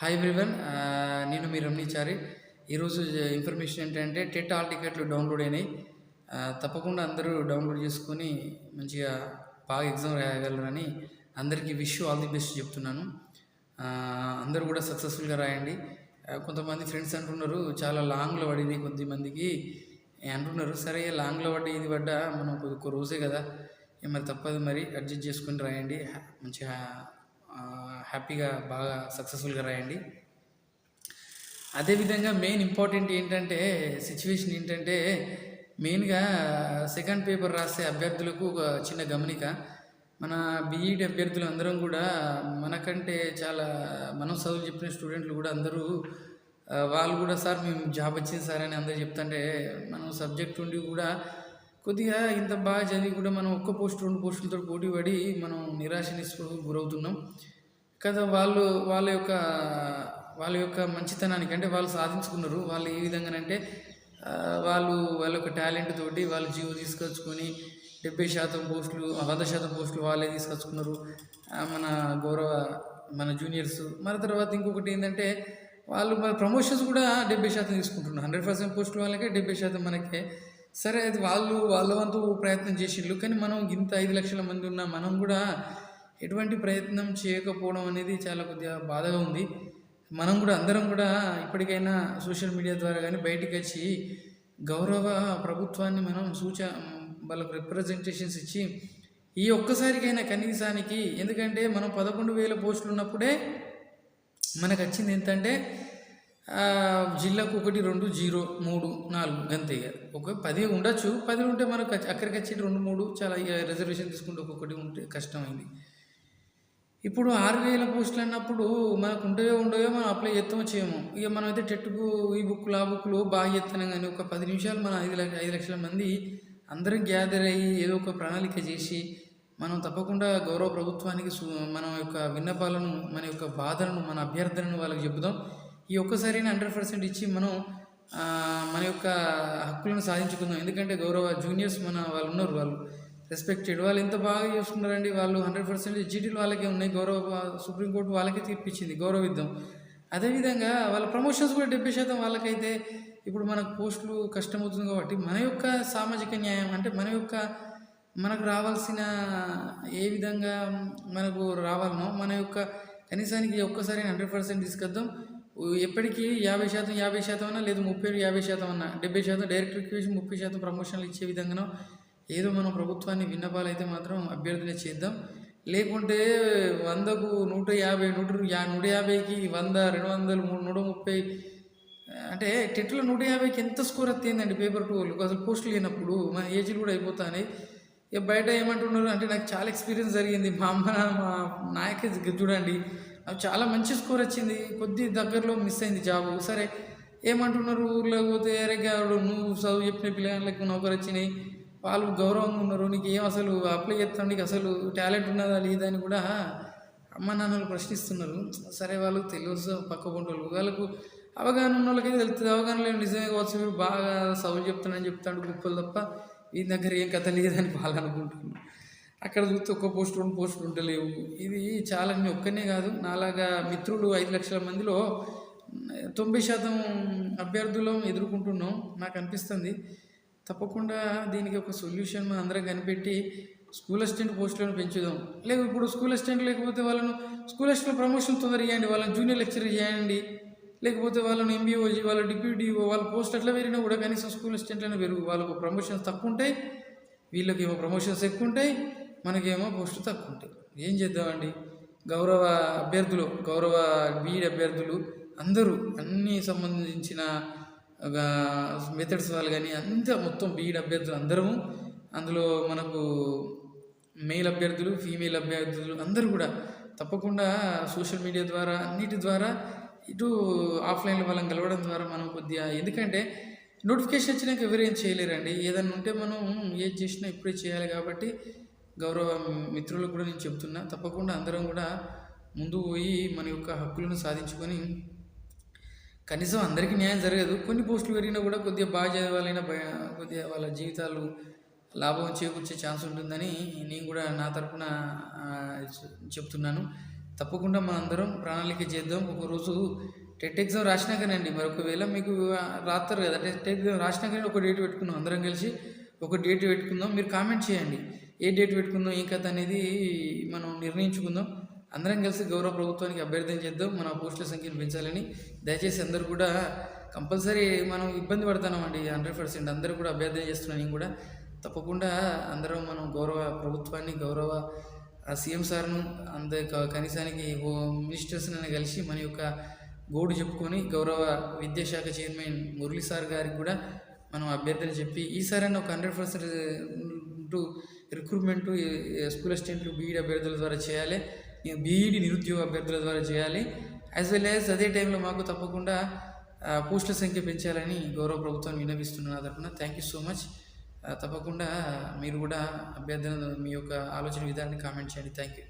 Hi everyone నేను మీ రమణిచారి ఈరోజు information ఏంటంటే టెట్ ఆల్ టికెట్లు డౌన్లోడ్ అయినాయి. తప్పకుండా అందరూ డౌన్లోడ్ చేసుకొని మంచిగా బాగా ఎగ్జామ్ రాయగలరని అందరికీ విష్ ఆల్ ది బెస్ట్ చెప్తున్నాను. అందరూ కూడా సక్సెస్ఫుల్గా రాయండి. కొంతమంది ఫ్రెండ్స్ అంటున్నారు చాలా లాంగ్లో పడింది కొద్దిమందికి. అంటున్నారు సరే లాంగ్లో పడ్డ ఇది పడ్డా మనం ఒక రోజే కదా. మరి తప్పదు మరి అడ్జస్ట్ చేసుకొని రాయండి. మంచిగా హ్యాపీగా బాగా సక్సెస్ఫుల్గా రాయండి. అదేవిధంగా మెయిన్ ఇంపార్టెంట్ ఏంటంటే సిచ్యువేషన్ ఏంటంటే మెయిన్గా సెకండ్ పేపర్ రాసే అభ్యర్థులకు ఒక చిన్న గమనిక. మన బీఈడి అభ్యర్థులు అందరం కూడా మనకంటే చాలా మనం చదువు చెప్పిన స్టూడెంట్లు కూడా అందరూ వాళ్ళు కూడా సార్ మేము జాబ్ వచ్చింది సార్ అని అందరూ చెప్తుంటే మనం సబ్జెక్ట్ ఉండి కూడా కొద్దిగా ఇంత బాగా చదివి కూడా మనం ఒక్క పోస్ట్ రెండు పోస్టులతో పోటీ పడి మనం నిరాశ గురవుతున్నాం. కదా వాళ్ళు వాళ్ళ యొక్క వాళ్ళ యొక్క మంచితనానికి అంటే వాళ్ళు సాధించుకున్నారు. వాళ్ళు ఏ విధంగానంటే వాళ్ళు వాళ్ళ యొక్క టాలెంట్ తోటి వాళ్ళు జీవో తీసుకొచ్చుకొని డెబ్బై శాతం పోస్టులు వంద శాతం పోస్టులు వాళ్ళే తీసుకొచ్చుకున్నారు. మన గౌరవ మన జూనియర్స్. మరి తర్వాత ఇంకొకటి ఏంటంటే వాళ్ళు మన ప్రమోషన్స్ కూడా డెబ్బై శాతం తీసుకుంటున్నారు. హండ్రెడ్ పర్సెంట్ పోస్టులు వాళ్ళకే డెబ్బై శాతం మనకే. సరే అది వాళ్ళు వాళ్ళ వంతు ప్రయత్నం చేసిండ్రు. కానీ మనం ఇంత ఐదు లక్షల మంది ఉన్నా మనం కూడా ఎటువంటి ప్రయత్నం చేయకపోవడం అనేది చాలా కొద్దిగా బాధగా ఉంది. మనం కూడా అందరం కూడా ఇప్పటికైనా సోషల్ మీడియా ద్వారా కానీ బయటికి వచ్చి గౌరవ ప్రభుత్వాన్ని మనం సూచ వాళ్ళకు రిప్రజెంటేషన్స్ ఇచ్చి ఈ ఒక్కసారికైనా కనీసానికి ఎందుకంటే మనం పదకొండు వేల పోస్టులు ఉన్నప్పుడే మనకు వచ్చింది ఎంతంటే జిల్లాకు ఒకటి రెండు జీరో మూడు నాలుగు అంతే ఇక ఒక పది ఉండొచ్చు. పది ఉంటే మనకు అక్కడికి వచ్చి రెండు మూడు చాలా ఇక రిజర్వేషన్ తీసుకుంటే ఒక్కొక్కటి ఉంటే కష్టమైంది. ఇప్పుడు ఆరు వేల పోస్టులు అన్నప్పుడు మనకు ఉండవో ఉండవో మనం అప్లై చేస్తామో చేయము. ఇక మనం అయితే టెట్టుకు ఈ బుక్లు ఆ బుక్లు బాగా చేస్తున్నాం కానీ ఒక పది నిమిషాలు మన ఐదు లక్ష ఐదు లక్షల మంది అందరం గ్యాదర్ అయ్యి ఏదో ఒక ప్రణాళిక చేసి మనం తప్పకుండా గౌరవ ప్రభుత్వానికి మన యొక్క విన్నపాలను మన యొక్క బాధలను మన అభ్యర్థనను వాళ్ళకి చెబుదాం. ఈ ఒక్కసారి హండ్రెడ్ పర్సెంట్ ఇచ్చి మనం మన యొక్క హక్కులను సాధించుకుందాం. ఎందుకంటే గౌరవ జూనియర్స్ మన వాళ్ళు ఉన్నారు వాళ్ళు. రెస్పెక్టెడ్ వాళ్ళు ఎంత బాగా చేస్తున్నారండి వాళ్ళు హండ్రెడ్ పర్సెంట్ జీటీలు వాళ్ళకే ఉన్నాయి. గౌరవ సుప్రీంకోర్టు వాళ్ళకే తీర్పిచ్చింది గౌరవిద్దాం అదేవిధంగా వాళ్ళ ప్రమోషన్స్ కూడా డెబ్బై శాతం వాళ్ళకైతే ఇప్పుడు మనకు పోస్టులు కష్టమవుతుంది కాబట్టి మన యొక్క సామాజిక న్యాయం అంటే మన యొక్క మనకు రావాల్సిన ఏ విధంగా మనకు రావాలనో మన యొక్క కనీసానికి ఒక్కసారి హండ్రెడ్ పర్సెంట్ తీసుకొద్దాం. ఎప్పటికీ యాభై శాతం యాభై శాతం అన్నా లేదు ముప్పై యాభై శాతం అన్నా డెబ్బై శాతం డైరెక్ట్ రిక్వేషన్ ముప్పై శాతం ప్రమోషన్లు ఇచ్చే విధంగానో ఏదో మనం ప్రభుత్వాన్ని విన్నపాలు అయితే మాత్రం అభ్యర్థులే చేద్దాం. లేకుంటే వందకు నూట యాభై నూట యా నూట యాభైకి వంద రెండు వందలు మూడు నూట ముప్పై అంటే టెట్లో నూట యాభైకి ఎంత స్కోర్ వస్తుందండి పేపర్ టూ వాళ్ళకి అసలు పోస్టులు లేనప్పుడు మన ఏజ్లు కూడా అయిపోతాయి ఇక బయట ఏమంటున్నారు అంటే నాకు చాలా ఎక్స్పీరియన్స్ జరిగింది. మా అమ్మ మా నాయకే చూడండి. చాలా మంచి స్కోర్ వచ్చింది. కొద్ది దగ్గరలో మిస్ అయింది జాబ్ సరే ఏమంటున్నారు ఊర్లో పోతే ఎరగాడు నువ్వు చదువు చెప్పిన పిల్లలకు నౌకరు వచ్చినాయి. వాళ్ళు గౌరవంగా ఉన్నారు. నీకు ఏం అసలు అప్లై చేస్తాం నీకు అసలు టాలెంట్ ఉన్నదా లేదా అని కూడా అమ్మ నాన్నలు ప్రశ్నిస్తున్నారు. సరే వాళ్ళు తెలుసు పక్క పంటలు వాళ్ళకు అవగాహన ఉన్న వాళ్ళకైతే తెలుస్తుంది. అవగాహన లేదు నిజమే కావచ్చు. బాగా చదువు చెప్తానని చెప్తాడు గొప్పలు తప్ప ఈ దగ్గర ఏం కథ లేదని వాళ్ళు అనుకుంటున్నారు. అక్కడ చూస్తే ఒక్క పోస్ట్ రెండు పోస్టులు ఉండలేవు. ఇది చాలా నేను ఒక్కనే కాదు నాలాగా మిత్రులు ఐదు లక్షల మందిలో తొంభై శాతం అభ్యర్థులు ఎదుర్కొంటున్నాం. నాకు అనిపిస్తుంది. తప్పకుండా దీనికి ఒక సొల్యూషన్ మనం అందరం కనిపెట్టి స్కూల్ అసిస్టెంట్ పోస్టులను పెంచుదాం. లేదు ఇప్పుడు స్కూల్ అసిస్టెంట్ లేకపోతే వాళ్ళను స్కూల్ అసిస్టెంట్ ప్రమోషన్ తొందర చేయండి వాళ్ళని జూనియర్ లెక్చరర్ చేయండి లేకపోతే వాళ్ళని ఎంబీఓజీ వాళ్ళ డిప్యూటీఓ వాళ్ళ పోస్ట్ అట్లా పెరిగినా కూడా కనీసం స్కూల్ అసిస్టెంట్లనే పెరుగు. వాళ్ళకు ప్రమోషన్స్ తక్కువ ఉంటాయి వీళ్ళకేమో ప్రమోషన్స్ ఎక్కువ ఉంటాయి. మనకేమో పోస్టు తక్కువ ఉంటాయి ఏం చేద్దామండి? గౌరవ అభ్యర్థులు గౌరవ బీఈడి అభ్యర్థులు అందరూ అన్ని సంబంధించిన మెథడ్స్ వాళ్ళు కానీ అంతా మొత్తం బీఈడి అభ్యర్థులు అందరము అందులో మనకు మెయిల్ అభ్యర్థులు ఫీమేల్ అభ్యర్థులు అందరూ కూడా తప్పకుండా సోషల్ మీడియా ద్వారా అన్నిటి ద్వారా ఇటు ఆఫ్లైన్లో వాళ్ళని కలవడం ద్వారా మనం కొద్దిగా ఎందుకంటే నోటిఫికేషన్ వచ్చినాక ఎవరేం చేయలేరండి. ఏదన్నా ఉంటే మనం ఏది చేసినా ఇప్పుడే చేయాలి కాబట్టి గౌరవ మిత్రులకు కూడా నేను చెప్తున్నా. తప్పకుండా అందరం కూడా ముందు పోయి మన యొక్క హక్కులను సాధించుకొని కనీసం అందరికీ న్యాయం జరగదు. కొన్ని పోస్టులు పెరిగినా కూడా కొద్దిగా బాగా చదవాలైనా కొద్దిగా వాళ్ళ జీవితాలు లాభం చేకూర్చే ఛాన్స్ ఉంటుందని నేను కూడా నా తరపున చెప్తున్నాను. తప్పకుండా మనందరం ప్రణాళిక చేద్దాం. ఒకరోజు టెట్ ఎగ్జామ్ రాసినాకనండి. మరి ఒకవేళ మీకు రాస్తారు కదా. టెట్ ఎగ్జామ్ రాసినాకనే ఒక డేట్ పెట్టుకుందాం అందరం కలిసి ఒక డేట్ పెట్టుకుందాం. మీరు కామెంట్ చేయండి. ఏ డేట్ పెట్టుకుందాం ఏం కథ అనేది మనం నిర్ణయించుకుందాం. అందరం కలిసి గౌరవ ప్రభుత్వానికి అభ్యర్థన చేద్దాం మన పోస్టుల సంఖ్యను పెంచాలని. దయచేసి అందరూ కూడా కంపల్సరీ మనం ఇబ్బంది పడుతున్నామండి హండ్రెడ్ పర్సెంట్ అందరూ కూడా అభ్యర్థన చేస్తున్నాం నేను కూడా. తప్పకుండా అందరం మనం గౌరవ ప్రభుత్వాన్ని గౌరవ ఆ సీఎం సార్ను అంత కనీసానికి ఓ మినిస్టర్స్ని కలిసి మన యొక్క గోడు చెప్పుకొని గౌరవ విద్యాశాఖ చైర్మన్ మురళీ సార్ గారికి కూడా మనం అభ్యర్థన చెప్పి ఈసారైనా ఒక హండ్రెడ్ పర్సెంట్ రిక్రూట్మెంట్ స్కూల్ అసిస్టెంట్లు బీఈడి అభ్యర్థుల ద్వారా చేయాలి బీఈడి నిరుద్యోగ అభ్యర్థుల ద్వారా చేయాలి. యాజ్ వెల్ యాజ్ అదే టైంలో మాకు తప్పకుండా పోస్టుల సంఖ్య పెంచాలని గౌరవ ప్రభుత్వం విన్నవిస్తున్నాను నా తరఫున థ్యాంక్ యూ సో మచ్ తప్పకుండా మీరు కూడా అభ్యర్థన మీ యొక్క ఆలోచన విధానాన్ని కామెంట్ చేయండి. Thank you